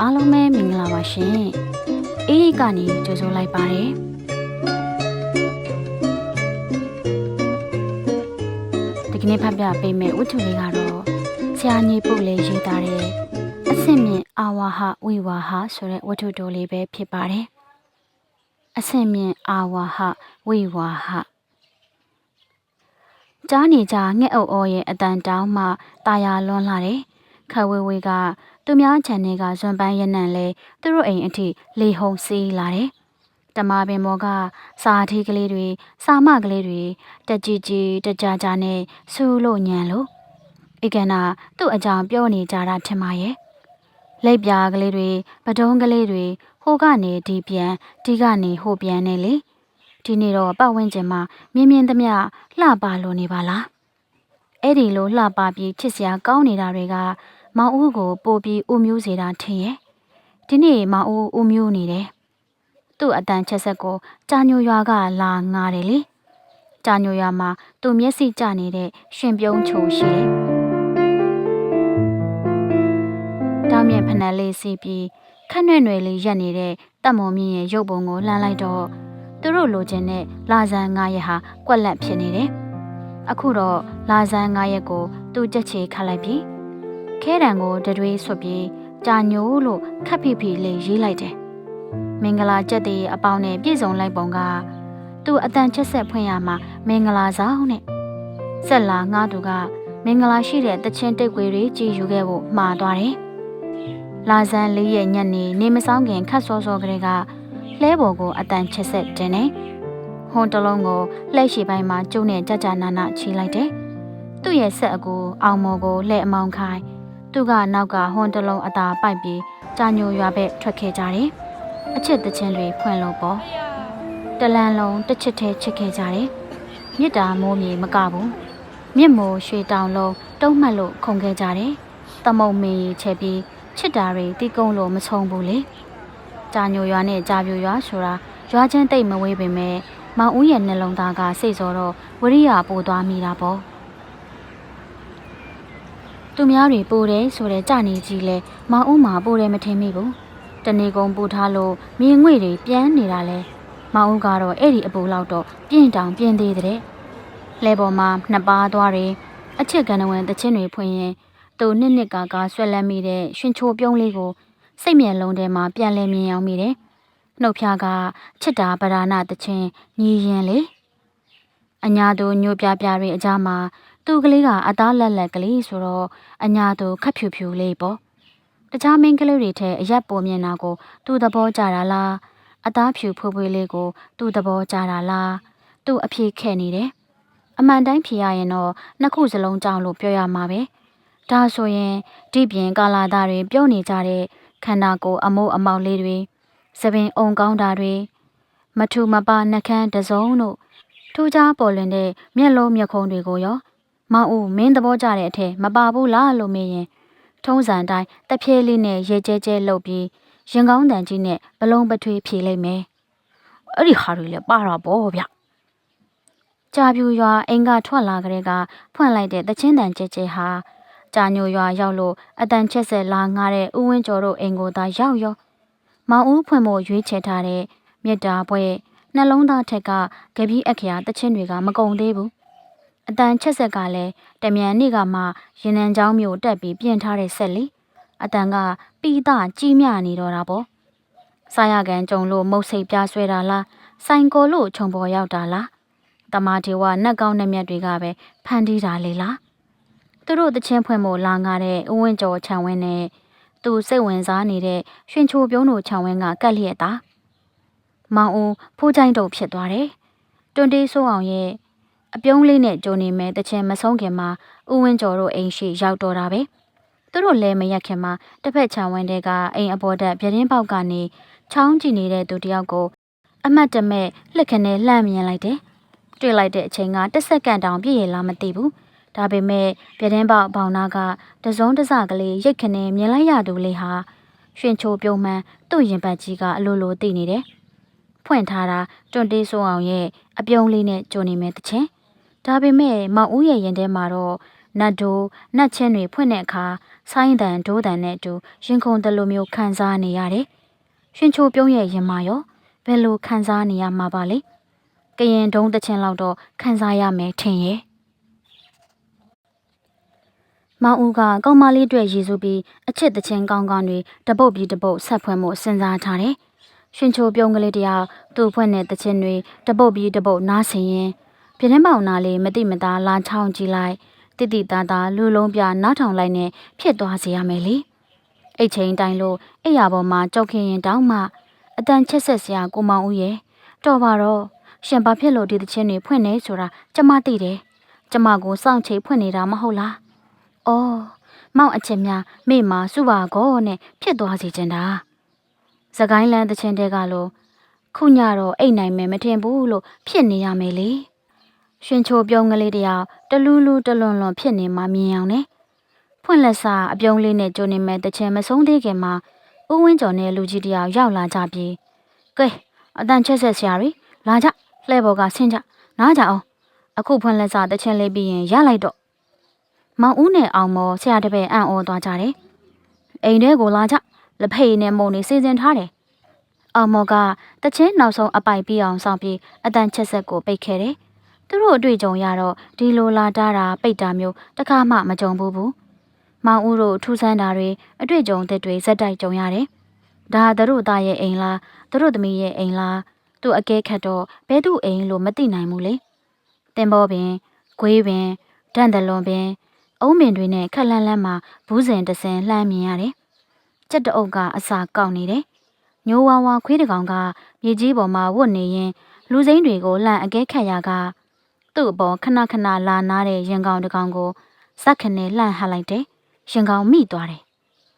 အားလုံးပဲမင်္ဂလာပါရှင်အေးရိတ်ကနေကြိုဆိုလိုက်ပါတယ်ဒီကနေ့ဖတ်ပြပေးမယ့်ဝတ္ထုလေးကတော့ဆရာညီပုတ်လေးရေးသားတဲ့အဆင့်မြင့်အာဝါဟဝိဝါဟဆိုတဲ့ဝတ္ထုတိုလေးပဲဖြစ်ပါတယ်အဆင့်မြင့်အာဝါဟဝိဝါဟကြားနေကြငှက်အုပ်အောရဲ့အတန်တောင်းမှတာယာလွန်းလာတယ်။ခဝေဝေက သူများခြံထဲကဇွန်ပန်းရနံလဲသူတို့အိမ်အထိလေဟုန်စီးလာတယ်။တမပင်မောကစာထီးကလေးတွေစာမကလေးတွေတက်ကြည်ကြည်တကြကြနဲ့ဆူလို့ညံလို့ဧကနာသူ့အကြောင်းပြောနေကြတာထင်ပါရဲ့။လက်ပြားကလေးတွေပဒုံးကလေးတွေဟိုကနေဒီပြန်ဒီကနေဟိုပြန်နေလေ။ဒီနေ့တော့ပတ်ဝန်းကျင်မှာမြင်းမြင်းသမျှလှပါလို့နေပါလားအဲ့ဒီလိုလှပပြီးချစ်စရာကောင်းနေတာတွေက မောင်ဦးကိုပို့ပြီးဦးမျိုးစေတာထင်ရဲ့ဒီနေ့မောင်ဦးဦးမျိုးနေတယ်သူ့အတန်ချက်ဆက်ကိုကြာညိုရွာကလာငားတယ်လေကြာညိုရွာမှာသူ့မျက်စိကျနေတဲ့ရှင်ပြုံးချိုရှိတယ်တောင်မြင့်ဖနက်လေးစီးပြီးခက်နွဲ့နွယ်လေးရက်နေတဲ့တပ်မုံမြင့်ရဲ့ရုပ်ပုံကိုလှမ်းလိုက်တော့သူတို့လိုချင်တဲ့လာဇန်ငါးရက်ဟာကွက်လက်ဖြစ်နေတယ်အခုတော့လာဇန်ငါးရက်ကိုသူ့ကြက်ချေခတ်လိုက်ပြီ ခဲတံကိုတတွေးဆွပြီးကြာညိုလို့ခက်ဖိဖိလေးရေးလိုက်တယ်မင်္ဂလာကြက်တွေအပေါင်းနဲ့ပြည့်စုံလိုက်ပုံကသူ့အတန်ချက်ဆက်ဖွင့်ရမှာမင်္ဂလာဆောင်နဲ့ဆက်လာငါသူကမင်္ဂလာရှိတဲ့တချင်းတိတ်ခွေတွေကြည်ယူခဲ့ဖို့မှားသွားတယ်လာဇန်လေးရဲ့ညက်နေနေမဆောင်ခင်ခတ်စောစောကလေးကလှဲပေါ်ကိုအတန်ချက်ဆက်တင်တယ်ဟွန်တလုံးကိုလှဲ့ရှိပိုင်းမှာကျုံနဲ့ကြကြနာနာချီလိုက်တယ်။သူ့ရဲ့ဆက်အကူအောင်မော်ကိုလှဲ့အမောင်းခိုင်း သူကနောက်ကဟွန်တလုံးအသာပိုက်ပြီးကြာညိုရွာဘက်ထွက်ခဲ့ကြတယ်။အချစ်တချင်းတွေဖွင့်လို့ပေါ့။တလန်လုံးတစ်ချစ်သေးချစ်ခဲ့ကြတယ်။မြစ်တာမိုးမြေမကဘူး။မြစ်မိုးရွှေတောင်လုံးတုံးမှတ်လို့ခုန်ခဲ့ကြတယ်။တမုံမင်းရီချက်ပြီးချစ်တာတွေတီးကုန်းလို့မချုံဘူးလေ။ကြာညိုရွာနဲ့ကြာပြိုရွာဆိုတာရွာချင်းတိတ်မဝေးပေမဲ့မောင်ဦးရဲ့နှလုံးသားကစိတ်စောတော့ဝရိယပို့သွားမိတာပေါ့ သူများတွေပို့တယ်ဆိုတဲ့ကြနေကြီးလဲမောင်ဦးမှာပို့တယ်မထင်မိဘူးတနေကုန်ပူထားလို့မြေငွေတွေပြန်နေတာလဲမောင်ဦးကတော့အဲ့ဒီအပူလောက်တော့ပြင့်တောင်ပြင့်သေးတဲ့လဲပေါ်မှာနှစ်ပါးသွားတယ်အချစ်ကန်ဝင်တချင်းတွေဖွင့်ရင်သူနှစ်နှစ်ကာကာဆွဲလန်းမိတဲ့ရှင်ချိုပြုံးလေးကိုစိတ်မြင်လုံးထဲမှာပြန်လဲမြင်အောင်မိတယ်နှုတ်ဖျားကချစ်တာပဓာနာတချင်းညီရင်လေအညာတို့ညိုပြပြတွေအကြမှာ သူ့ကလေးကအသားလက်လက်ကလေးဆိုတော့အညာတို့ခက်ဖြူဖြူလေးပေါ့တခြားမင်းကလေးတွေထဲအရက်ပေါ်မြင်တာကို သူ့သဘောကြတာလားအသားဖြူဖွေးဖွေးလေးကို သူ့သဘောကြတာလားသူ့အဖြေခဲ့နေတယ်အမှန်တိုင်းဖြေရရင်တော့နှစ်ခုစလုံးကြောင်းလို့ပြောရမှာပဲဒါဆိုရင်ဒီပြင်ကာလာသားတွေပြောနေကြတဲ့ခန္ဓာကိုယ်အမိုးအမောက်လေးတွေစပင်အုံကောင်းတာတွေမထူမပနှကန်းတစုံတို့ထူးခြားပေါ်လွင်တဲ့မျက်လုံးမျက်ခုံးတွေကိုရော မောင်ဦးမင်းသဘောကျတဲ့အထက်မပါဘူးလားလို့မေးရင်ထုံးစံတိုင်းတဖြည်းလေးနဲ့ရေကျဲကျဲလှုပ်ပြီးရင်ကောင်းတန်ကြီးနဲ့ဘလုံးပထွေးဖြေလိုက်မယ်အဲ့ဒီဟာတွေလည်းပါတာပေါ့ဗျကြာပြူရွာအိမ်ကထွက်လာကြတဲ့ကဖွင့်လိုက်တဲ့တချင်းတန်ကျဲကျဲဟာကြာညိုရွာရောက်လို့အတန်ချက်ဆက်လာငားတဲ့ဦးဝင်းကျော်တို့အိမ်ကိုသာရောက်ရောမောင်ဦးဖွင့်ဖို့ရွေးချယ်ထားတဲ့မြစ်တာပွဲနှလုံးသားထက်ကကြပြည့်အခရာတချင်းတွေကမကုံသေးဘူး အတန်ချက်ဆက်ကလည်းတမြန်နေ့ကမှရင်နံချောင်းမျိုးတက်ပြီးပြင်ထားတဲ့ဆက်လေအတန်ကပီတာကြီးမြနေတော့တာပေါ့စားရကန်ကြုံလို့မုတ်စိတ်ပြဆွဲတာလားဆိုင်ကိုလို့ခြုံပေါ်ရောက်တာလားတမာထေဝနက်ကောင်းတဲ့မြတ်တွေကပဲဖန်တီးတာလေလားသူတို့တချင်းဖွင့်ဖို့လာငါတဲ့ဦးဝင်းကျော်ခြံဝင်းနဲ့သူစိတ်ဝင်စားနေတဲ့ရွှင်ချိုပြုံးတို့ခြံဝင်းကကက်လျက်တာမောင်ဦးဖိုးချိုင်းတုပ်ဖြစ်သွားတယ်တွန်တေးဆိုးအောင်ရဲ့ အပြုံးလေးနဲ့ကြုံနေမဲ့တချင်မဆုံးခင်မှာဦးဝင်းကျော်တို့အိမ်ရှိရောက်တော့တာပဲသူတို့လည်းမရက်ခင်မှာတစ်ဖက်ခြံဝင်းတဲကအိမ်အပေါ်တက်ပြတင်းပေါက်ကနေချောင်းကြည့်နေတဲ့သူတယောက်ကိုအမတ်တမဲ့လက်ခနဲ့လှမ်းမြင်လိုက်တယ်တွေ့လိုက်တဲ့အချိန်ကတစ်စက္ကန့်တောင်ပြည့်ရလားမသိဘူးဒါပေမဲ့ပြတင်းပေါက်ဘောင်နာကတစုံတစကလေးရိတ်ခနဲ့မြင်လိုက်ရသူလေးဟာရွှင်ချိုပြုံးမှန်သူ့ရင်ပတ်ကြီးကအလိုလိုသိနေတယ်ဖွင့်ထားတာတွန်တေးဆိုးအောင်ရဲ့အပြုံးလေးနဲ့ကြုံနေမဲ့တချင် ဒါပေမဲ့မောင်ဦးရဲ့ရင်ထဲမှာတော့နတ်တို့နတ်ချင်းတွေဖွင့်တဲ့အခါဆိုင်းတန်ဒိုးတန်နဲ့အတူရင်ခုန်တယ်လို့မျိုးခံစားနေရတယ်။ရှင်ချိုပြုံးရဲ့ရင်မာရောဘယ်လိုခံစားနေရမှာပါလဲ။ကရင်ဒုံတချင်းလောက်တော့ခံစားရမယ်ထင်ရဲ့။မောင်ဦးကကောင်းမလေးအတွက်ရည်စူးပြီးအချစ်တချင်းကောင်းကောင်းတွေတပုတ်ပြီးတပုတ်ဆက်ဖွင့်မှုစဉ်းစားထားတယ်။ရှင်ချိုပြုံးကလေးတယောက်သူ့ဖွင့်တဲ့တချင်းတွေတပုတ်ပြီးတပုတ်နားဆင်ရင် ပြင်းနှပေါင်နာလေးမတိမသားလာချောင်းကြည့်လိုက်တိတိသားသားလူလုံးပြနားထောင်လိုက်နဲ့ဖြစ်သွားစေရမယ်လေအိတ်ချိန်တိုင်းလို့အိယာပေါ်မှာကြောက်ခင်းရင်တောင်းမှအတန်ချက်ဆက်စရာကိုမောင်ဦးရဲ့တော်ပါတော့ရှင်ဘာဖြစ်လို့ဒီတချင်းတွေဖွင့်နေဆိုတာကျမသိတယ်ကျမကိုစောင့်ချိန်ဖွင့်နေတာမဟုတ်လားအော်မောင်အချက်များမိမာစုပါကောနဲ့ဖြစ်သွားစေချင်တာစကိုင်းလန်းတချင်းတဲကလို့ခုညတော့အိတ်နိုင်မယ်မထင်ဘူးလို့ဖြစ်နေရမယ်လေ ရှင်ချိုပြုံးကလေးတယောက်တလူးလူးတလွန်လွန်ဖြစ်နေမှမြင်အောင်နဲ့ဖွင့်လက်စာအပြုံးလေးနဲ့ကြိုနေမဲ့တချင်မဆုံးသေးခင်မှာဦးဝင်းကျော်နဲ့လူကြီးတယောက်ရောက်လာကြပြီးကဲအတန်ချက်ဆက်ဆရာကြီးလာကြလှဲဘော်ကဆင်းကြနားကြအောင်အခုဖွင့်လက်စာတချင်လေးပြီးရင်ရလိုက်တော့မောင်ဦးနဲ့အောင်မော်ဆရာတပည့်အံ့ဩသွားကြတယ်အိမ်ထဲကိုလာကြလက်ဖေးနဲ့မုံနေစီစဉ်ထားတယ်အောင်မော်ကတချင်းနောက်ဆုံးအပိုက်ပြီးအောင်ဆောင်ပြီးအတန်ချက်ဆက်ကိုပိတ်ခဲ့တယ် သူတို့အတွေ့အကြုံရတော့ဒီလိုလာတာတာပိတ်တာမျိုးတခါမှမကြုံဘူးဘူးမောင်ဦးတို့ထူးဆန်းတာတွေအတွေ့အကြုံသစ်တွေဇက်တိုက်ကြုံရတယ်ဒါသူတို့သားရဲ့အိမ်လားသူတို့သမီးရဲ့အိမ်လားသူ့အကဲခတ်တော့ဘဲသူ့အိမ်လို့မသိနိုင်ဘူးလေတင်ဘောပင်ဂွေးပင်ဒန့်တလွန်ပင်အုံးပင်တွေနဲ့ခက်လန်းလန်းမှာဘူးစင်တစင်လှမ်းမြင်ရတယ်ကြက်တအုပ်ကအစာကောက်နေတယ်ညိုးဝါဝါခွေးတကောင်ကမြေကြီးပေါ်မှာဝတ်နေရင်လူစိမ့်တွေကိုလှန်အကဲခတ်ရက သူ့အပေါ်ခဏခဏလာနာတဲ့ရင်ကောင်တစ်ကောင်ကိုစက်ခနဲ့လှန့်ဟလိုက်တယ်။ရင်ကောင်မိသွားတယ်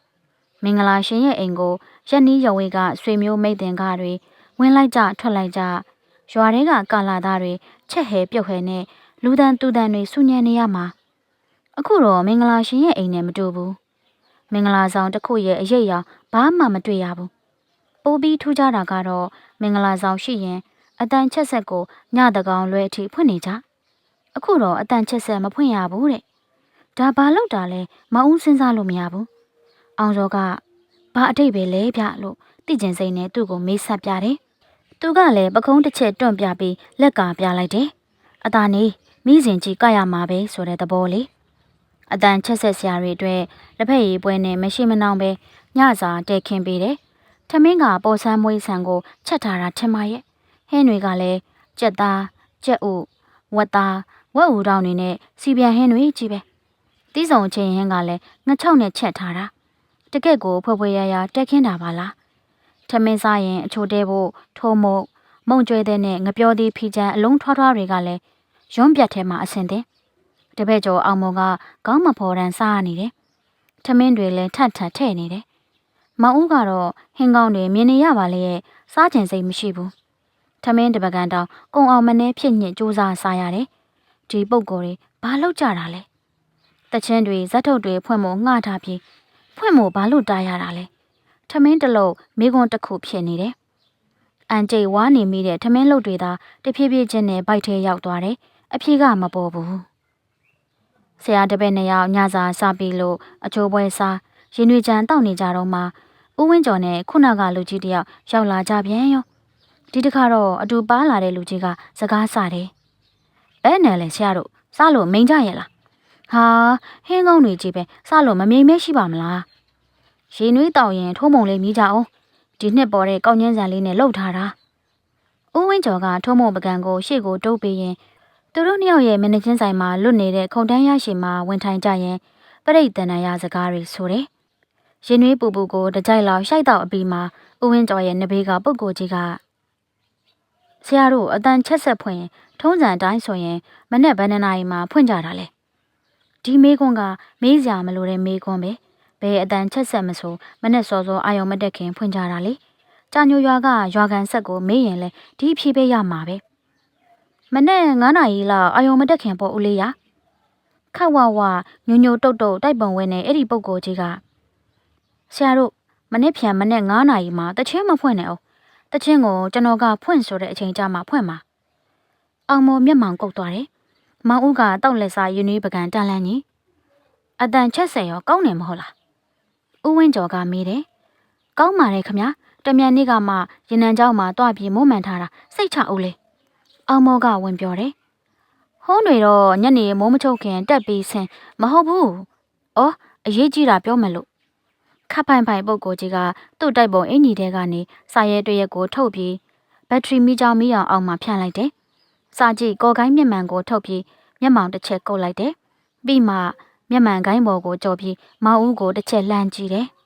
။မင်္ဂလာရှင်ရဲ့အိမ်ကိုရက်နီးရဝေးကဆွေမျိုးမိတ်တင်ကားတွေဝင်လိုက်ကြထွက်လိုက်ကြရွာတွေကကာလာသားတွေချက်ဟဲပြုတ်ဟဲနဲ့လူတန်တူတန်တွေစူညံနေရမှာအခုတော့မင်္ဂလာရှင်ရဲ့အိမ်နဲ့မတူဘူးမင်္ဂလာဆောင်တစ်ခုရဲ့အရေးအရောင်ဘာမှမတွေ့ရဘူးပိုးပြီးထူးခြားတာကတော့မင်္ဂလာဆောင်ရှိရင်အတန်ချက်ဆက်ကိုညတကောင်လွဲအထိဖွင့်နေကြ အခုတော့အတန်ချက်ဆက်မဖွင့်ရဘူးတဲ့ဒါဘာလို့တာလဲမအောင်စဉ်းစားလို့မရဘူးအောင်စောကဘာအတိတ်ပဲလဲဗျလို့သိကျင်စိမ့်နဲ့သူ့ကိုမေးဆက်ပြတယ်သူကလည်းပကုံးတစ်ချက်တွန့်ပြပြီးလက်ကပြလိုက်တယ်အသာနေမိစဉ်ကြီးကရမှာပဲဆိုတဲ့သဘောလေးအတန်ချက်ဆက်ဆရာတွေအတွက်လက်ဖက်ရည်ပွဲနဲ့မရှိမနှောင်းပဲညစာတဲခင်းပေးတယ်ထမင်းကပေါ်ဆန်းမွေးဆန်ကိုချက်ထားတာထင်ပါရဲ့ဟင်းတွေကလည်းကြက်သားကြက်ဥဝက်သား ဝက်ဥတောင်တွေနဲ့စီပြန်ဟင်းတွေကြီးပဲတီးဆောင်ချင်းဟင်းကလည်းငချုံနဲ့ချက်ထားတာတကက်ကိုဖွဲ့ဖွဲ့ရရတက်ခင်းတာပါလားထမင်းစားရင်အချိုတဲဖို့ထိုးမုတ်မုံကျွဲတဲ့နဲ့ငပြောသေးဖီချမ်းအလုံးထွားထွားတွေကလည်းရွံ့ပြတ်ထဲမှာအဆင်သင်တပည့်ကျော်အောင်မောကခေါင်းမဖော်တန်းစားနေတယ်ထမင်းတွေလည်းထပ်ထပ်ထဲ့နေတယ်မောင်ဦးကတော့ဟင်းကောင်းတွေမြင်နေရပါလေရဲ့စားကျင်စိတ်မရှိဘူးထမင်းတပကံတောင်ကုံအောင်မနှဲဖြစ်ညစ်စူးစားစားရတယ် ဒီပုံကိုယ်တွေဘာလောက်ကြတာလဲတချင်းတွေဇက်ထုတ်တွေဖွင့်မို့ငှထားပြီးဖွင့်မို့ဘာလို့တားရတာလဲထမင်းတစ်လုံးမိကွန်းတစ်ခုဖြစ်နေတယ်အန်ကျိတ်ဝါနေမိတဲ့ထမင်းလုတ်တွေသာတဖြည်းဖြည်းချင်းနဲ့ဘိုက်ထဲရောက်သွားတယ်အဖြေကမပေါ်ဘူးဆရာတပည့်နှစ်ယောက်ညစာစားပြီးလို့အချိုးပွဲစားရင်တွေချမ်းတောက်နေကြတော့မှဦးဝင်းကျော်နဲ့ခုနကလူကြီးတယောက်ရောက်လာကြပြန်ရောဒီတစ်ခါတော့အတူပါလာတဲ့လူကြီးကစကားဆတယ် ဘယ်နဲ့လဲဆရာတို့စားလို့မိန်ကြရဲ့လားဟာဟင်းကောင်းတွေကြီးပဲစားလို့မမြိန်မဲရှိပါမလားရေနွေးတောက်ရင်ထိုးမုံလေးမြည်ကြအောင်ဒီနှစ်ပေါ်တဲ့ကောက်ညင်းစံလေးနဲ့လှုပ်ထားတာဦးဝင်းကျော်ကထိုးမုံပကံကိုရှေ့ကိုတိုးပေးရင်သူတို့နှစ်ယောက်ရဲ့မင်းချင်းဆိုင်မှာလွတ်နေတဲ့ခုံတန်းရရှိမှာဝင်ထိုင်ကြရင်ပရိတ်တန်ရစကားတွေဆိုတယ်ရင်နွေးပူပူကိုတကြိုက်လောက်ရှိုက်တော့အပြီးမှာဦးဝင်းကျော်ရဲ့နဘေးကပုတ်ကိုကြီးကဆရာတို့အတန်ချက်ဆက်ဖွင့်ရင် ထုံးစံအတိုင်းဆိုရင်မနေ့ဗန္ဒနာရီမှာဖွင့်ကြတာလေဒီမေးခွန်းကမေးစရာမလိုတဲ့မေးခွန်းပဲဘယ်အတန်ချက်ဆက်မဆိုမနေ့စောစောအာယုံမတက်ခင်ဖွင့်ကြတာလေကြာညိုရွာကရွာကန်ဆက်ကိုမေးရင်လဲဒီဖြေပေးရမှာပဲမနေ့9နာရီလောက်အာယုံမတက်ခင်ပေါ်ဦးလေးရခက်ဝဝညိုညိုတုတ်တုတ်တိုက်ပုံဝင်နေအဲ့ဒီပုံကိုကြီးကဆရာတို့မနေ့ဖြန်မနေ့9နာရီမှာတချင်းမဖွင့်နဲ့အောင်တချင်းကိုကျွန်တော်ကဖွင့်ဆိုတဲ့အချိန်ကြာမှဖွင့်မှာ အောင်မော်မျက်မှောင်ကုတ်သွားတယ်။မောင်ဦးကတောက်လက်စားယူနီပကံတန်လန်းကြီး အတန်ချက်ဆက်ရောကောင်းတယ်မဟုတ်လားဦးဝင်းကျော်ကမေးတယ်ကောင်းပါတယ်ခမတမြန်နေ့ကမှရင်နံเจ้าမှာတွားပြီးမုံမှန်ထားတာစိတ်ချဦးလေအောင်မောကဝင်ပြောတယ်ဟောတွေတော့ညနေမိုးမချုပ်ခင်တက်ပြီးဆင်းမဟုတ်ဘူး။အော်အရေးကြီးတာပြောမယ်လို့ခပ်ပိုင်ပိုင်ပုတ်ကိုကြီးကသူ့တိုက်ပုံအင်ကြီးတဲကနေစာရဲတွေ့ရက်ကိုထုတ်ပြီးဘက်ထရီမီကြောင်မီးအောင်အောင်မှဖြန့်လိုက်တယ်။ စာကြည့်ကော်ကိုင်းမျက်မှန်ကိုထုတ်ပြီးမျက်မှောင်တစ်ချက်ကုတ်လိုက်တယ်။ပြီးမှမျက်မှန်ကိုင်းပေါ်ကိုကြော်ပြီးမောင်ဦးကိုတစ်ချက်လှမ်းကြည့်တယ်။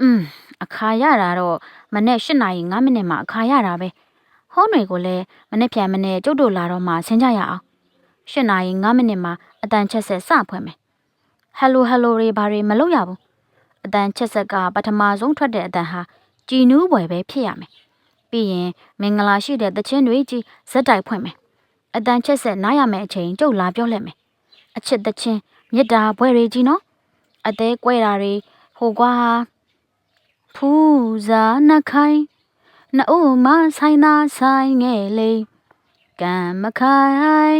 อืมအခါရတာတော့မနေ့၈နာရီ9မိနစ်မှအခါရတာပဲ။ဟောတွေကိုလည်းမနေ့ပြန်မနေ့ကျုပ်တို့လာတော့မှဆင်းကြရအောင်။၈နာရီ9မိနစ်မှအတန်ချက်ဆက်စဖွင့်မယ်။ဟယ်လိုဟယ်လိုတွေဘာတွေမလုပ်ရဘူး။အတန်ချက်ဆက်ကပထမဆုံးထွက်တဲ့အတန်ဟာကြည်နူးပွဲပဲဖြစ်ရမယ်။ ပြီးရင်မင်္ဂလာရှိတဲ့တခြင်းတွေကြီးဇက်တိုက်ဖွင့်မယ်။အတန်ချက်ဆက်နားရမယ်အချိန်ကျုပ်လာပြောလက်မယ်။အချစ်တခြင်းမြစ်တာဘွဲတွေကြီးနော်။အသေးကွဲတာတွေဟိုကွာဖူးစာနှခိုင်းနှုတ်မဆိုင်သာဆိုင်ငယ်လေးကံမခိုင်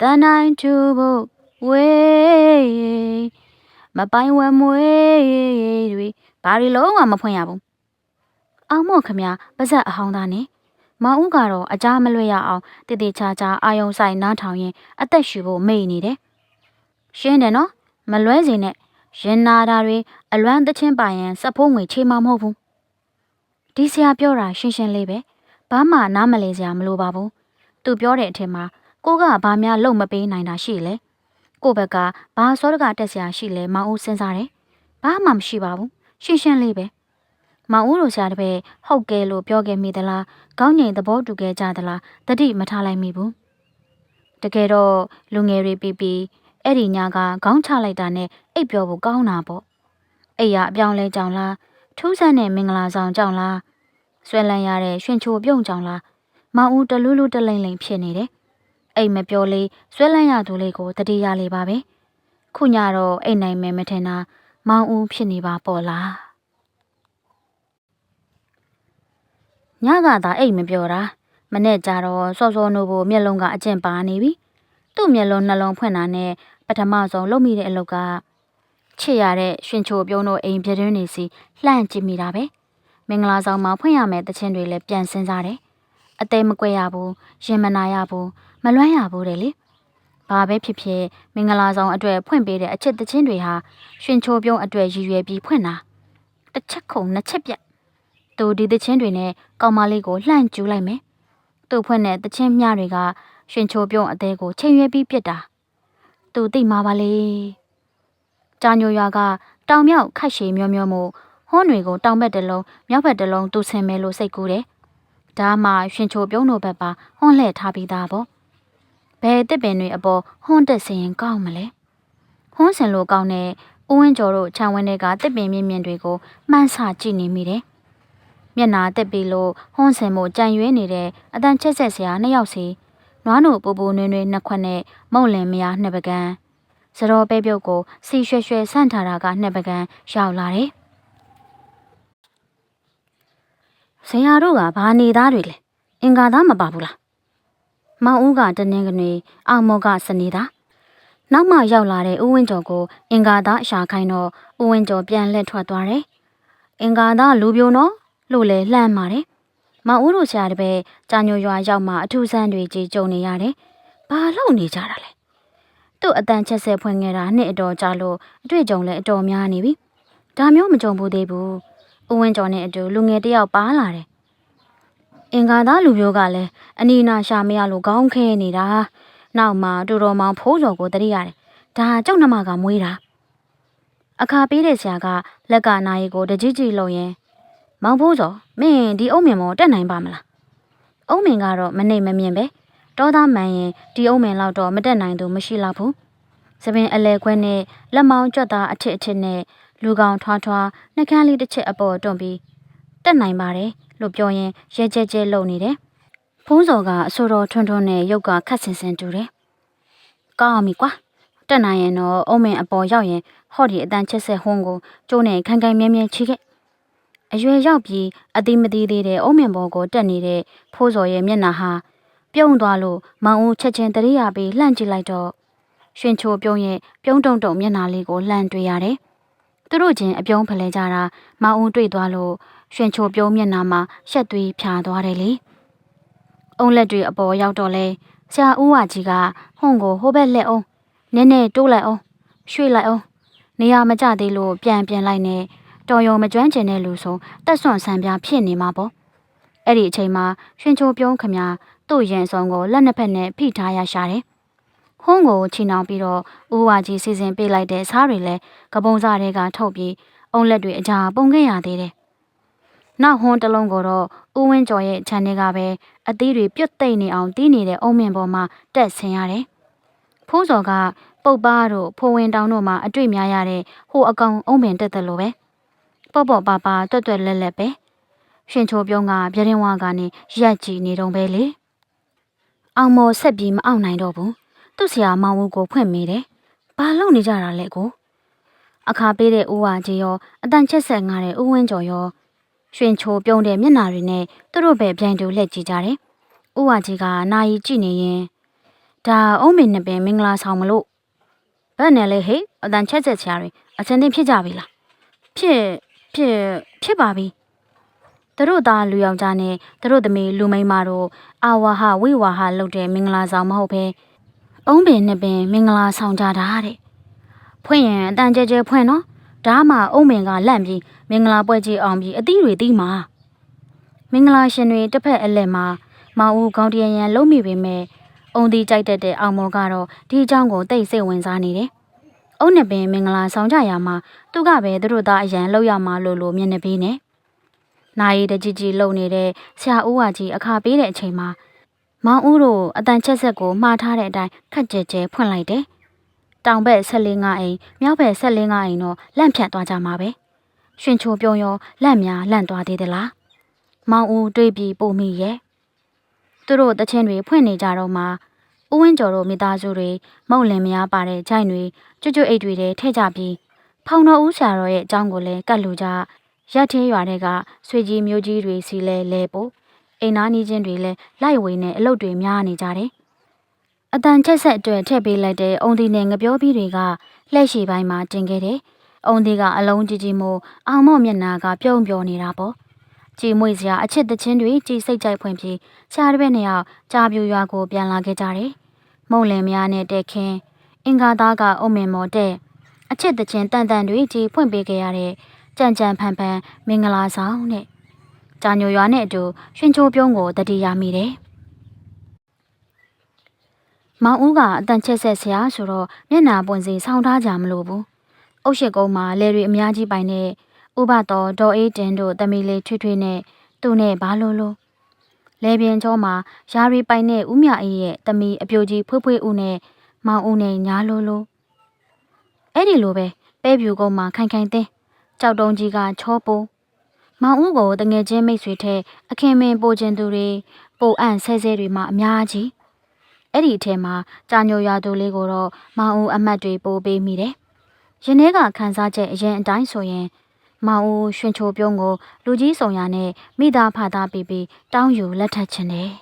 တန်တိုင်းသူဖို့ဝေးမပိုင်ဝမွေးတွေဘာတွေလုံးဝမဖွင့်ရဘူး အောင်မော့ခမပါဇက်အဟောင်းသားနဲ့မောင်ဦးကတော့အကြမလွတ်ရအောင်တည်တည်ချာချာအာယုံဆိုင်နားထောင်ရင်အသက်ရှူဖို့မေ့နေတယ်ရှင်းတယ်နော်မလွဲစေနဲ့ရင်နာတာတွေအလွမ်းသချင်းပိုင်ရင်စက်ဖို့ငွေချေမှာမဟုတ်ဘူးဒီဆရာပြောတာရှင်းရှင်းလေးပဲဘာမှနားမလဲစရာမလိုပါဘူးသူပြောတဲ့အထင်မှာကိုကဘာများလုံမပေးနိုင်တာရှိလဲကိုဘက်ကဘာစောတကတက်စရာရှိလဲမောင်ဦးစဉ်းစားတယ်ဘာမှမရှိပါဘူးရှင်းရှင်းလေးပဲ မောင်ဦးတို့ဆရာတပည့်ဟုတ်ကဲလို့ပြောခဲ့မိသလားကောင်းငင်သဘောတူခဲ့ကြသလားတတိမထားလိုက်မိဘူးတကယ်တော့လူငယ်တွေပြီးပြီးအဲ့ဒီညကခေါင်းချလိုက်တာနဲ့အိပ်ပျော်ဖို့ကောင်းတာပေါ့အိပ်ရအပြောင်းလဲကြောင်လားထူးဆန်းတဲ့မင်္ဂလာဆောင်ကြောင်လားဆွဲလန်းရတဲ့ရွှင်ချိုပြုံးကြောင်လားမောင်ဦးတလူးလူးတလိမ့်လိမ့်ဖြစ်နေတယ်အိမ်မပြောလေးဆွဲလန်းရသူလေးကိုတတိယလေးပါပဲခုညတော့အိမ်နိုင်မယ်မထင်တာမောင်ဦးဖြစ်နေပါပေါ့လား ညကသာအိမ်မပြောတာမနဲ့ကြတော့စောစောနိုးဖို့မျက်လုံးကအကျင့်ပါနေပြီသူ့မျက်လုံးနှလုံးဖွင့်တာနဲ့ပထမဆုံးလုပ်မိတဲ့အလုပ်ကချစ်ရတဲ့ရှင်ချိုပြုံးတို့အိမ်ပြတွင်းနေစီလှန့်ကြည့်မိတာပဲမင်္ဂလာဆောင်မှာဖွင့်ရမယ့်တခြင်းတွေလည်းပြန်စင်းစားတယ်အသေးမကွဲရဘူးရင်မနာရဘူးမလွမ်းရဘူးတဲ့လေဘာပဲဖြစ်ဖြစ်မင်္ဂလာဆောင်အတွက်ဖွင့်ပေးတဲ့အချစ်တခြင်းတွေဟာရှင်ချိုပြုံးအတွက်ရည်ရွယ်ပြီးဖွင့်တာတစ်ချက်ခုံနှစ်ချက်ပြတ် သူဒီတခြင်းတွေနဲ့ကောင်မလေးကိုလှန့်ကျူးလိုက်မယ်သူဖွင့်တဲ့တခြင်းမြတွေကရှင်ချိုပြုံးအသေးကိုချိန်ရွယ်ပြီးပြစ်တာသူသိမှာပါလေကြာညိုရွာကတောင်မြောက်ခတ်ရှည်မျောမျောမို့ဟွန်းတွေကိုတောင်ဘက်တစ်လုံးမြောက်ဘက်တစ်လုံးသူဆင်မဲလို့စိတ်ကူးတယ်ဒါမှရှင်ချိုပြုံးတို့ဘက်ပါဟွန်းလှည့်ထားပြီးသားပေါ့ဘယ်တစ်ပင်တွေအပေါ်ဟွန်းတက်စရင်ကောင်းမလဲဟွန်းစင်လိုကောင်းတဲ့ဦးဝင်းကျော်တို့ခြံဝင်းတွေကတစ်ပင်မြင့်မြင့်တွေကိုမှန်းဆကြည့်နေမိတယ် မျက်နာတက်ပြီးလို့ဟွန်းစင်မို့ကြံရွေးနေတဲ့အတန်ချက်ဆက်စရာနှစ်ယောက်စီနွားနို့ပူပူနွေ့နွေ့နှစ်ခွက်နဲ့မုံလင်မယားနှစ်ပကံစတော်ပဲပြုတ်ကိုစီရွှဲရွှဲဆန့်ထားတာကနှစ်ပကံရောက်လာတယ်။ဆရာတို့ကဘာနေသားတွေလဲအင်္ဂါသားမပါဘူးလား။မောင်ဦးကတနင်္ဂနွေအောင်မောကစနေသားနောက်မှရောက်လာတဲ့ဦးဝင်းကျော်ကိုအင်္ဂါသားအရှာခိုင်းတော့ဦးဝင်းကျော်ပြန်လက်ထွက်သွားတယ်။အင်္ဂါသားလူပြိုနော် လို့လေလှမ်းပါတယ်။မောင်ဦးတို့ဆရာတပည့်ကြာညိုရွာရောက်မှအထူးဆန်းတွေကြီးကြုံနေရတယ်။ဘာလုပ်နေကြတာလဲ။သူ့အတန်ချက်ဆက်ဖွင့်ခဲ့တာနှစ်အတော်ကြာလို့အတွေ့အကြုံလည်းအတော်များနေပြီ။ဒါမျိုးမကြုံဘူးသေးဘူး။ဦးဝင်းကျော်နဲ့အတူလူငယ်တယောက်ပါလာတယ်။အင်္ဂါသားလူမျိုးကလည်းအနီနာရှာမရလို့ခေါင်းခဲနေတာ။နောက်မှတူတော်မောင်ဖိုးကျော်ကိုတရိရတယ်။ဒါကျုပ်နှမကမွေးတာ။အခါပေးတဲ့ဆရာကလက်ကနာရီကိုတကြီးကြီးလုံရင် မောင်ဖိုးကျော်မင်းဒီအုံးမြင်မောတက်နိုင်ပါမလား။အုံးမြင်ကတော့မနေမမြင်ပဲ။တောသားမှန်ရင်ဒီအုံးမြင်လောက်တော့မတက်နိုင်သူမရှိလောက်ဘူး။သပင်အလဲခွဲနဲ့လက်မောင်းကြွက်သားအထစ်အထစ်နဲ့လူကောင်ထွားထွားနှကန်းလေးတစ်ချက်အပေါ်တွန့်ပြီးတက်နိုင်ပါတယ်လို့ပြောရင်ရဲကြဲကြဲလုံနေတယ်။ဖုံးစော်ကအဆိုတော်ထွန်းထွန်းနဲ့ရုပ်ကခတ်ဆင်ဆင်တူတယ်။ကောင်းအောင်ပြီကွာ။တက်နိုင်ရင်တော့အုံးမင်အပေါ်ရောက်ရင်ဟော့ဒီအတန်ချက်ဆက်ဟွန်းကိုကျိုးနဲ့ခိုင်ခိုင်မြဲမြဲချီခဲ့။ အရွယ်ရောက်ပြီးအတိမတိသေးတဲ့အုံးမင်ပေါ်ကိုတက်နေတဲ့ဖိုးစော်ရဲ့မျက်နှာဟာပြုံးသွားလို့မောင်ဦးချက်ချင်းတရိယာပြီးလှန့်ကြည့်လိုက်တော့ရွှင်ချိုပြုံးရဲ့ပြုံးတုံတုံမျက်နှာလေးကိုလှမ်းတွေ့ရတယ်။သူတို့ချင်းအပြုံးဖလဲကြတာမောင်ဦးတွေ့သွားလို့ရွှင်ချိုပြုံးမျက်နှာမှာရှက်သွေးဖြာသွားတယ်လေ။အုံလက်တွေအပေါ်ရောက်တော့လဲဆရာဦးဝကြီးကဟွန်ကိုဟိုဘက်လက်အောင်နည်းနည်းတိုးလိုက်အောင်ရွှေ့လိုက်အောင်နေရာမကျသေးလို့ပြန်ပြန်လိုက်နဲ့ တော်ရုံမကျွမ်းကျင်တဲ့လူဆိုတက်ဆွန့်ဆန်ပြဖြစ်နေမှာပေါ့။အဲ့ဒီအချိန်မှာရွှင်ချိုပြုံးခမသူ့ရင်ဆောင်ကိုလက်နှစ်ဖက်နဲ့ဖိထားရရှာတယ်။ဟုံးကိုချီနှောင်ပြီးတော့ဦးဝါကြီးစီစဉ်ပေးလိုက်တဲ့စားတွေလည်းကပုံစားတွေကထုတ်ပြီးအုံလက်တွေအကြာပုံခဲ့ရသေးတယ်။နောက်ဟွန်းတစ်လုံးကိုတော့ဦးဝင်းကျော်ရဲ့ခြံထဲကပဲအသီးတွေပြုတ်သိမ့်နေအောင်တီးနေတဲ့အုံမင်ပေါ်မှာတက်ဆင်းရတယ်။ဖိုးစော်ကပုတ်ပါတို့ဖိုးဝင်တောင်တို့မှာအတွေ့များရတဲ့ဟိုအကောင်အုံမင်တက်တယ်လို့ပဲ။ ပေါ့ပေါ့ပါပါတွတ်တွတ်လက်လက်ပဲ။ရှင်ချိုပြုံးကပြရင်ဝါကနေရက်ကြည့်နေတော့ပဲလေ။အောင်မော်ဆက်ပြီးမအောင်နိုင်တော့ဘူး။သူ့ဆရာမောင်ဦးကိုဖွင့်မိတယ်။ဘာလုပ်နေကြတာလဲကို။အခါပေးတဲ့ဦးဝါကြီးရောအတန်ချက်ဆက်ငါတဲ့ဦးဝင်းကျော်ရောရွှင်ချိုပြုံးတဲ့မျက်နှာတွေနဲ့သူတို့ပဲပြိုင်တူလက်ကြည့်ကြတယ်။ဦးဝါကြီးကနာယီကြည့်နေရင်ဒါအုံးမင်းနှစ်ပင်မင်္ဂလာဆောင်မလို့ဘယ်နဲ့လဲဟဲ့အတန်ချက်ဆက်ချာတွေအချင်းချင်းဖြစ်ကြပြီလားဖြစ် ဖြစ်ဖြစ်ပါပြီသူတို့သားလူယောက်ျားနဲ့သူတို့သမီးလူမိန်းမတို့အာဝါဟဝိဝါဟလုပ်တဲ့မင်္ဂလာဆောင်မဟုတ်ဘဲအုံးပင်နှစ်ပင်မင်္ဂလာဆောင်ကြတာတဲ့ဖွင့်ရင်အတန်ကြဲကြဲဖွင့်နော်ဒါမှအုံးပင်ကလန့်ပြီးမင်္ဂလာပွဲကြီးအောင်ပြီးအသီးတွေတီးမှာမင်္ဂလာရှင်တွေတစ်ဖက်အလက်မှာမောင်ဦးကောင်းတရရန်လုံးမိပေမဲ့အုံဒီကြိုက်တတ်တဲ့အောင်မော်ကတော့ဒီအကြောင်းကိုတိတ်စိတ်ဝင်စားနေတယ်။ အုံနှစ်ပင်မင်္ဂလာဆောင်ကြရမှာသူကပဲသူတို့သားအရန်လောက်ရမှာလို့လို့မျက်နှာပေးနေ။နာရီတကြီးကြီးလုံနေတဲ့ဆရာဦးဝကြီးအခါပေးတဲ့အချိန်မှာမောင်ဦးတို့အတန်ချက်ဆက်ကိုမှားထားတဲ့အတိုင်းခက်ကြဲကြဲဖွင့်လိုက်တယ်။တောင်ဘက်ဆက်လေးငါအိမ်မြောက်ဘက်ဆက်လေးငါအိမ်တော့လန့်ဖြတ်သွားကြမှာပဲ။ရှင်ချိုပြုံရောလန့်များလန့်သွားသေးသလား။မောင်ဦးတွေးပြီးပို့မိရဲ့။သူတို့တချင်းတွေဖွင့်နေကြတော့မှ ဦးဝင်းကျော်တို့မိသားစုတွေမုတ်လင်များပါတဲ့ခြိုင်တွေကျွတ်ကျွတ်အိတ်တွေထဲထည့်ကြပြီးဖောင်တော်ဦးဆရာတော်ရဲ့အကြောင်းကိုလည်းကတ်လူကြရက်သေးရွာတွေကဆွေကြီးမျိုးကြီးတွေစီလဲလဲပို့အိမ်နာနီးချင်းတွေလည်းလိုက်ဝေနဲ့အလုပ်တွေများနေကြတယ်။အတန်ချက်ဆက်အတွက်ထည့်ပေးလိုက်တဲ့အုံဒီနဲ့ငပြောပြီးတွေကလှည့်ရှိပိုင်းမှာတင်ခဲ့တယ်။အုံဒီကအလုံးကြီးကြီးမို့အောင်မော့မျက်နာကပြုံးပြောနေတာပေါ့။ကြည်မွေစရာအချစ်တချင်းတွေကြည်စိတ်ကြိုက်ဖွင့်ပြီးဆရာတစ်ပည့်နှစ်ယောက်ကြာပြူရွာကိုပြန်လာခဲ့ကြတယ်။ မုံလင်များနဲ့တက်ခင်းအင်္ဂါသားကအုံမင်မော်တဲ့အချစ်တချင်းတန်တန်တွေကြည်ဖွင့်ပေးခဲ့ရတဲ့ကြံကြံဖန်ဖန်မင်္ဂလာဆောင်တဲ့။ကြာညိုရွာနဲ့အတူရှင်ချိုပြုံးကိုတတိယမိတယ်။မောင်ဦးကအတန်ချက်ဆက်ဆရာဆိုတော့မျက်နာပွင့်စီဆောင်းထားကြမလို့ဘူး။အုတ်ရှိကုန်းမှာလဲတွေအများကြီးပိုင်တဲ့ဥပတော်ဒေါ်အေးတင်တို့တမီလေးထွေးထွေးနဲ့သူ့နဲ့ဘာလို့လို့ လဲပြင်းချောမှာယာရီပိုင်တဲ့ဦးမြအေးရဲ့တမီအပြိုကြီးဖွေးဖွေးဦးနဲ့မောင်ဦးနဲ့ညာလို့လို့အဲ့ဒီလိုပဲပဲပြူကုန်းမှာခိုင်ခိုင်တင်းကြောက်တုံးကြီးကချောပိုးမောင်ဦးကိုတငယ်ချင်းမိတ်ဆွေထဲအခင်းမင်းပို့ခြင်းသူတွေပိုအံ့ဆဲဆဲတွေမှအများကြီးအဲ့ဒီအထဲမှာကြာညိုရွာသူလေးကိုတော့မောင်ဦးအမတ်တွေပို့ပေးမိတယ်။ယနေ့ကခန်းစားချက်အရင်အတိုင်းဆိုရင် မောင်ဦးရွှင်ချိုပြုံးကို လူကြီးဆောင်ရနဲ့မိသားဖသားပြီးပြီးတောင်းယူလက်ထပ်ခြင်းတယ်။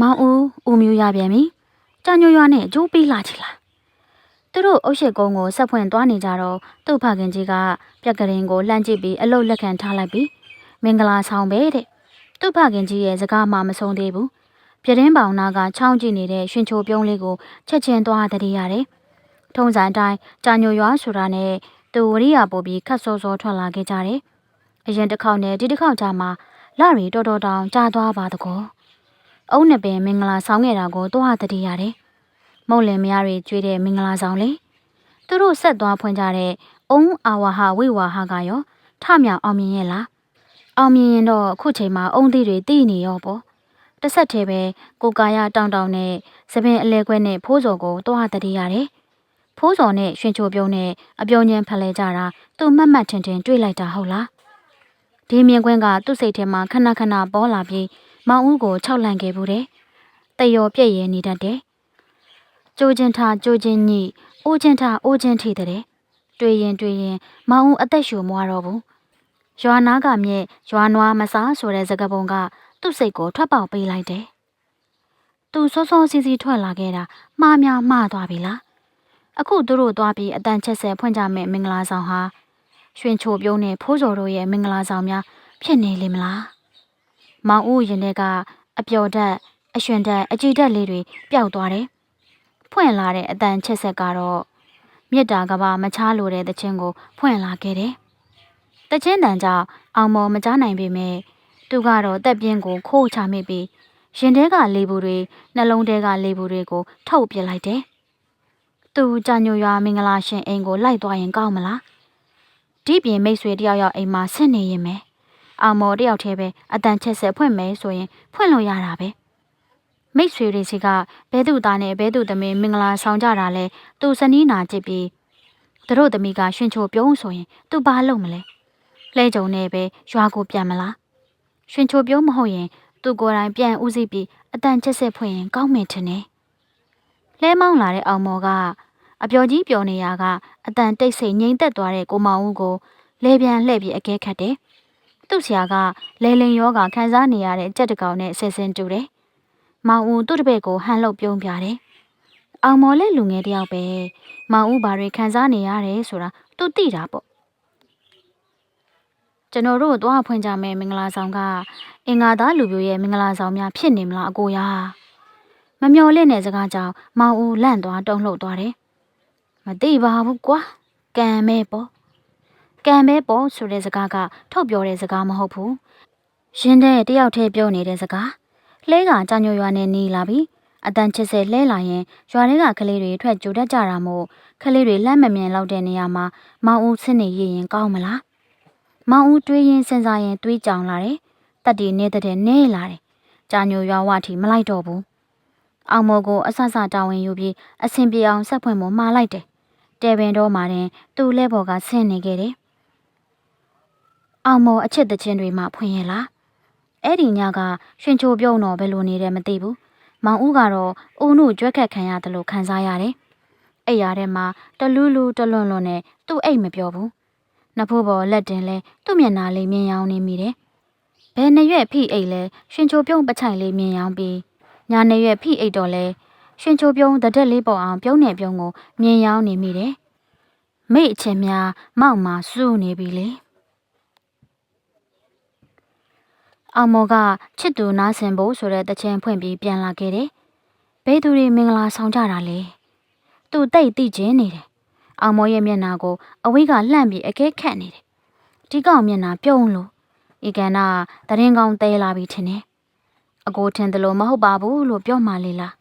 မောင်ဦးဦးမျိုးရပြန်ပြီ။ကြာညိုရွာနဲ့အကျိုးပေးလာချင်လား။သူတို့အုတ်ရှိကုန်းကိုဆက်ဖွင့်သွားနေကြတော့သူ့ဖခင်ကြီးကပြက်ကရင်ကိုလှမ်းကြည့်ပြီးအလုတ်လက်ခံထားလိုက်ပြီးမင်္ဂလာဆောင်ပဲတဲ့။သူ့ဖခင်ကြီးရဲ့စကားမှမဆုံးသေးဘူး။ပြတင်းပေါင်နာကချောင်းကြည့်နေတဲ့ရွှင်ချိုပြုံးလေးကိုချက်ချင်းသွားတည်ရတယ်။ ထုံးစံအတိုင်းကြာညိုရွာဆိုတာနဲ့သူဝရိယပို့ပြီးခတ်စောစောထွက်လာခဲ့ကြတယ်။အရင်တစ်ခေါက်နဲ့ဒီတစ်ခေါက်ကြာမှလာရီတော်တော်တောင်ကြာသွားပါတကော။အုံးနှစ်ပင်မင်္ဂလာဆောင်ခဲ့တာကိုသွားတည်ရတယ်။မုံလင်မယားတွေကျွေးတဲ့မင်္ဂလာဆောင်လေ။သူတို့ဆက်သွားဖွင့်ကြတဲ့အုံးအာဝါဟဝိဝါဟကရောထမြောင်အောင်မြင်ရဲ့လား။အောင်မြင်ရင်တော့အခုချိန်မှာအုံးသီးတွေတည်နေရောပေါ့။တစ်ဆက်တည်းပဲကိုကာယတောင်တောင်နဲ့သပင်အလဲခွဲနဲ့ဖိုးစော်ကိုသွားတည်ရတယ်။ ဖိုးစော်နဲ့ရွှင်ချိုပြုံးနဲ့အပြုံးညံဖလဲကြတာသူ့မှတ်မှတ်ထင်ထင်တွေးလိုက်တာဟုတ်လား။ဒီမြင်ကွင်းကသူ့စိတ်ထဲမှာခဏခဏပေါ်လာပြီးမောင်ဦးကိုခြောက်လန့်ခဲ့ဘူးတဲ့။တယောပြည့်ရဲနေတတ်တယ်။ကြိုးချင်းထားကြိုးချင်းညိအိုးချင်းထားအိုးချင်းထိတဲ့။တွေးရင်တွေးရင်မောင်ဦးအသက်ရှူမွားတော့ဘူး။ရွာနာကမြက်ရွာနွားမစားဆိုတဲ့စကားပုံကသူ့စိတ်ကိုထွက်ပေါက်ပေးလိုက်တယ်။သူစောစောစီးစီးထွက်လာခဲ့တာမှားများမှားသွားပြီလား အခုသူတို့သွားပြီးအတန်ချက်ဆက်ဖွင့်ကြမဲ့မင်္ဂလာဆောင်ဟာရွှင်ချိုပြုံးနဲ့ဖိုးစော်တို့ရဲ့မင်္ဂလာဆောင်များဖြစ်နေလိမ့်မလားမောင်ဦးရင်ထဲကအပျော်ဓာတ်အရွှင်ဓာတ်အကြည်ဓာတ်လေးတွေပျောက်သွားတယ်ဖွင့်လာတဲ့အတန်ချက်ဆက်ကတော့မြစ်တာကဘာမချားလို့တဲ့တခြင်းကို ဖွင့်လာခဲ့တယ်တခြင်းတန်ကြောင့်အောင်မော်မကြားနိုင်ပေမဲ့သူကတော့တက်ပြင်းကိုခိုးချမိပြီးရင်ထဲကလေဘူးတွေနှလုံးထဲကလေဘူးတွေကိုထုတ်ပစ်လိုက်တယ်။ သူကြာညိုရွာမင်္ဂလာရှင်အိမ်ကိုလိုက်သွားရင်ကောင်းမလား။ဒီပြင်မိတ်ဆွေတယောက်ယောက်အိမ်မှာဆင်းနေရင်မယ်။အာမော်တယောက်တည်းပဲအတန်ချက်ဆက်ဖွင့်မယ်ဆိုရင်ဖွင့်လို့ရတာပဲ။မိတ်ဆွေတွေစီကဘဲသူသားနဲ့ဘဲသူသမီးမင်္ဂလာဆောင်ကြတာလဲသူစနီးနာကြည့်ပြီးသူတို့သမီးကရှင်ချိုပြုံးဆိုရင်သူဘာလုပ်မလဲ။လဲကြုံနဲ့ပဲရွာကိုပြန်မလား။ရှင်ချိုပြုံးမဟုတ်ရင်သူကိုယ်တိုင်ပြန်ဦးစီးပြီးအတန်ချက်ဆက်ဖွင့်ရင်ကောင်းမယ်ထင်တယ်။လဲမောင်းလာတဲ့အောင်မော်က အပျော်ကြီးပျော်နေရကအတန်တိတ်ဆိတ်ငြိမ်သက်သွားတဲ့ကိုမောင်ဦးကိုလဲပြန်လှည့်ပြီးအကဲခတ်တယ်။သူ့ဆရာကလဲလင်ယောဂခံစားနေရတဲ့ကြက်တကောင်နဲ့ဆဲဆင်းတူတယ်။မောင်ဦးသူ့တပည့်ကိုဟန်လုပ်ပြုံးပြတယ်။အောင်မော်လည်းလူငယ်တယောက်ပဲ။မောင်ဦးဘာတွေခံစားနေရတယ်ဆိုတာသူသိတာပေါ့။ကျွန်တော်တို့သွားဖွင့်ကြမယ်မင်္ဂလာဆောင်ကအင်္ဂါသားလူမျိုးရဲ့မင်္ဂလာဆောင်များဖြစ်နေမလားအကိုရာမမျော်လင့်တဲ့စကားကြောင့်မောင်ဦးလန့်သွားတုံ့လှုပ်သွားတယ် မသိပါဘူးကွာကံမဲပေါ့ကံမဲပေါ့ဆိုတဲ့စကားကထုတ်ပြောတဲ့စကားမဟုတ်ဘူးရင်းတဲ့တယောက်တည်းပြောနေတဲ့စကားလဲကကြောင်ညိုရွာနဲ့နေလာပြီအတန်ချစ်စဲလဲလာရင်ရွာထဲကကလေးတွေထွက်ကြိုတတ်ကြတာမို့ကလေးတွေလက်မမြင်လောက်တဲ့နေရာမှာမောင်ဦးဆင်းနေရရင်ကောင်းမလားမောင်ဦးတွေးရင်စဉ်းစားရင်တွေးကြောင်လာတယ်တက်တီနေတဲ့နဲလာတယ်ကြာညိုရွာဝထီမလိုက်တော့ဘူးအောင်မော်ကိုအဆဆတာဝန်ယူပြီးအဆင်ပြေအောင်ဆက်ဖွင့်ဖို့မှားလိုက်တယ် တဲပင်တော့မှတင်သူ့လက်ဘော်ကဆင်းနေခဲ့တယ်အောင်မော်အချစ်တချင်းတွေမှဖွင့်ရလားအဲ့ဒီညကရှင်ချိုပြုံးတော့ဘယ်လိုနေတယ်မသိဘူးမောင်ဦးကတော့ဦးနုကြွက်ခတ်ခံရတယ်လို့ခံစားရတယ်အဲ့ရတဲ့မှာတလူးလူးတလွန်လွန်နဲ့သူ့အိတ်မပြောဘူးနဖို့ပေါ်လက်တင်လဲသူ့မျက်နှာလေးမြင်ရောင်နေမိတယ်ဘယ်နှစ်ရွက်ဖိအိတ်လဲရှင်ချိုပြုံးပချိုင်လေးမြင်ရောင်ပြီးညာနှစ်ရွက်ဖိအိတ်တော့လဲ ရှင်ချိုပြုံးတတက်လေးပေါ်အောင်ပြုံးနေပြုံးကိုမြင်ရောင်နေမိတယ်မိတ်အချင်းများမောက်မှာစူးနေပြီလေအောင်မော်ကချစ်သူနားဆင်ဖို့ဆိုတဲ့တခြင်းဖွင့်ပြီးပြန်လာခဲ့တယ်ဘဲသူတွေမင်္ဂလာဆောင်ကြတာလေသူတိတ်တိကျင်းနေတယ်အောင်မော်ရဲ့မျက်နှာကိုအဝိကလှန့်ပြီးအကဲခတ်နေတယ်ဒီကောင်မျက်နှာပြုံးလို့ဤကန္နာတရင်ကောင်တဲလာပြီထင်တယ်အကိုထင်တယ်လို့မဟုတ်ပါဘူးလို့ပြောမှလေလား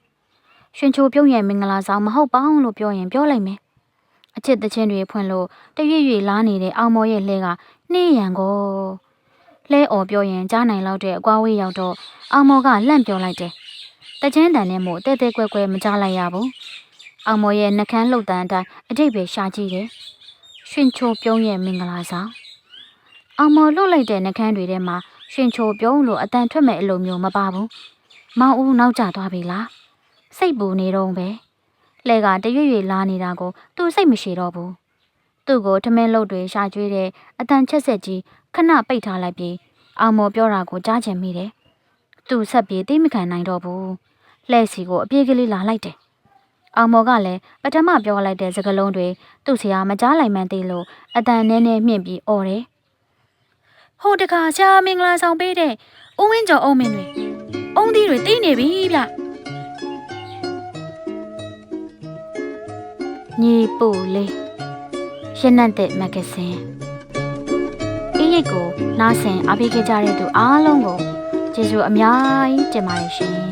ရှင်ချိုပြုံးရဲ့မင်္ဂလာဆောင်မဟုတ်ပါဘူးလို့ပြောရင်ပြောလိုက်မယ်အချစ်တချင်းတွေဖွင့်လို့တရွေ့ရွေ့လားနေတဲ့အောင်မော်ရဲ့လှဲကနှေးရန်ကိုလှဲអော်ပြောရင်ကြားနိုင်လောက်တဲ့အကွာဝေးရောက်တော့အောင်မော်ကလှန့်ပြောလိုက်တယ်တချင်းတန်နဲ့မို့တဲတဲကွဲကွဲမကြားလိုက်ရဘူးအောင်မော်ရဲ့နှကန်းလှုပ်တန်အတိုင်းအတိတ်ပဲရှာကြည့်တယ်ရှင်ချိုပြုံးရဲ့မင်္ဂလာဆောင်အောင်မော်လှုပ်လိုက်တဲ့နှကန်းတွေထဲမှာရှင်ချိုပြုံးလို့အတန်ထွက်မဲ့အလိုမျိုးမပါဘူးမောင်ဦးနောက်ကျသွားပြီလား စိတ်ပူနေတော့ပဲလှဲကတရွေ့ရွေ့လာနေတာကိုသူစိတ်မရှိတော့ဘူးသူ့ကိုထမင်းလုတ်တွေရှာကျွေးတဲ့အတန်ချက်ဆက်ကြီးခဏပိတ်ထားလိုက်ပြီးအောင်မော်ပြောတာကိုကြားချင်မိတယ်သူဆက်ပြေးသိမခံနိုင်တော့ဘူးလှဲစီကိုအပြေးကလေးလာလိုက်တယ်အောင်မော်ကလည်းပထမပြောလိုက်တဲ့စကားလုံးတွေသူ့ဆရာမကြားလိုက်မှန်းသိလို့အတန်နဲနဲမြင့်ပြီးអော်တယ်ဟိုတခါရှာမင်္ဂလာဆောင်ပေးတဲ့ဦးဝင်းကျော်အုံးမင်းတွေအုံးသီးတွေတီးနေပြီဗျ ညီပူလေးရနတ်တဲ့မဂ္ဂဇင်းအေးရိတ်ကိုနားဆင်အားပေးခဲ့ကြတဲ့သူအားလုံးကိုကျေးဇူးအများကြီးတင်ပါတယ်ရှင်